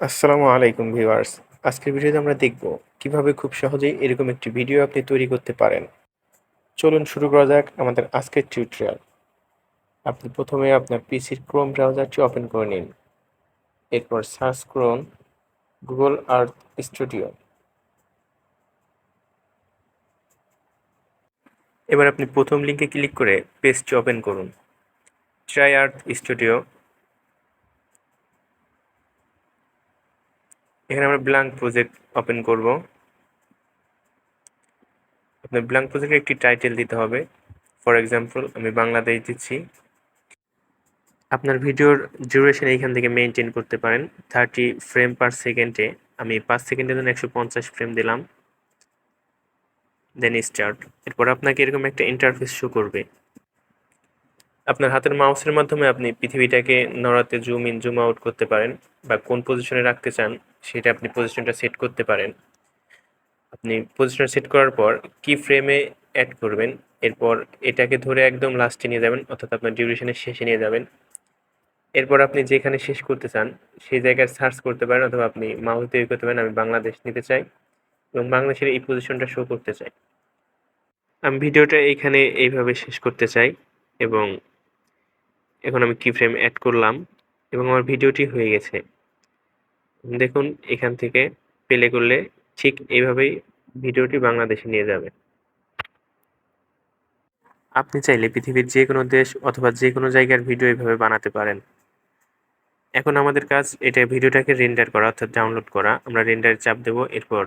আসসালামু আলাইকুম ভিউয়ার্স। আজকের ভিডিওতে আমরা দেখব কীভাবে খুব সহজেই এরকম একটি ভিডিও আপনি তৈরি করতে পারেন। চলুন শুরু করা যাক আমাদের আজকের টিউটোরিয়াল আপনি প্রথমে আপনার পিসির ক্রোম ব্রাউজারটি ওপেন করে নিন। এরপর সার্চ করুন গুগল আর্থ স্টুডিও। এবার আপনি প্রথম লিঙ্কে ক্লিক করে পেজটি ওপেন করুন। Try earth studio. এখানে আমরা ব্ল্যাঙ্ক প্রজেক্ট ওপেন করব। আপনার ব্ল্যাঙ্ক প্রজেক্টে একটি টাইটেল দিতে হবে। ফর এক্সাম্পল আমি বাংলাদেশ দিচ্ছি। আপনার ভিডিওর ডিউরেশন এইখান থেকে মেনটেন করতে পারেন। থার্টি ফ্রেম পার সেকেন্ডে আমি পাঁচ সেকেন্ডের জন্য একশো পঞ্চাশ ফ্রেম দিলাম। দেন স্টার্ট এরপর আপনাকে এরকম একটা ইন্টারফেস শো করবে। আপনার হাতের মাউসের মাধ্যমে আপনি পৃথিবীটাকে নড়াতে জুম ইন জুম আউট করতে পারেন বা কোন পজিশনে রাখতে চান। সেটা আপনি পজিশনটা সেট করতে পারেন। আপনি পজিশন সেট করার পর কি ফ্রেমে অ্যাড করবেন। এরপর এটাকে ধরে একদম লাস্টে নিয়ে যাবেন, অর্থাৎ আপনার ডিউরেশনের শেষে নিয়ে যাবেন। এরপর আপনি যেখানে শেষ করতে চান, সেই জায়গায় সার্চ করতে পারেন অথবা আপনি মাউস তৈরি করতে পারেন, আমি বাংলাদেশ নিতে চাই এবং বাংলাদেশের এই পজিশনটা শো করতে চাই। আমি ভিডিওটা এইখানে এইভাবে শেষ করতে চাই এবং এখন আমি কি ফ্রেম অ্যাড করলাম এবং আমার ভিডিওটি হয়ে গেছে। দেখুন, এখান থেকে প্লে করলে ঠিক এইভাবেই ভিডিওটি বাংলাদেশে নিয়ে যাবে। আপনি চাইলে পৃথিবীর যে কোনো দেশ অথবা যে কোনো জায়গার ভিডিও এইভাবে বানাতে পারেন। এখন আমাদের কাজ এটা ভিডিওটাকে রেন্ডার করা অর্থাৎ ডাউনলোড করা। আমরা রেন্ডারে চাপ দেব, এরপর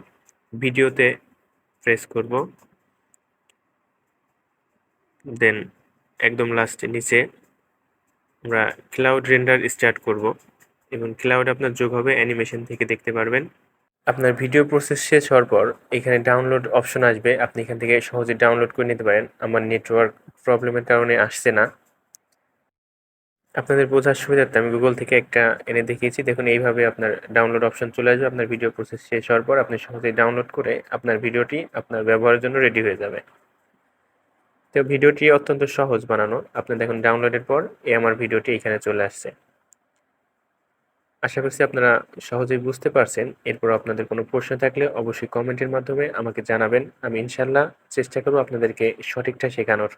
ভিডিওতে প্রেস করব। দেন একদম লাস্টে নিচে আমরা ক্লাউড রেন্ডার স্টার্ট করব। এবং ক্লাউড আপনার যোগ হবে অ্যানিমেশন থেকে দেখতে পারবেন। আপনার ভিডিও প্রসেস শেষ হওয়ার পর এখানে ডাউনলোড অপশন আসবে। আপনি এখান থেকে সহজে ডাউনলোড করে নিতে পারেন। আমার নেটওয়ার্ক প্রবলেমের কারণে আসছে না। আপনাদের বোঝার সুবিধার্থে আমি গুগল থেকে একটা এনে দেখিয়েছি। দেখুন, এইভাবে আপনার ডাউনলোড অপশন চলে আসবে। আপনার ভিডিও প্রসেস শেষ হওয়ার পর আপনি সহজেই ডাউনলোড করে আপনার ভিডিওটি আপনার ব্যবহারের জন্য রেডি হয়ে যাবে। তো ভিডিওটি অত্যন্ত সহজ বানানো। আপনি দেখুন, ডাউনলোডের পর এই আমার ভিডিওটি এখানে চলে আসছে। আশা করছি আপনারা সহজেই বুঝতে পারছেন। এরপর আপনাদের কোনো প্রশ্ন থাকলে অবশ্যই কমেন্টের মাধ্যমে আমাকে জানাবেন। আমি ইনশাল্লাহ চেষ্টা করব আপনাদেরকে সঠিকটা শেখানোর।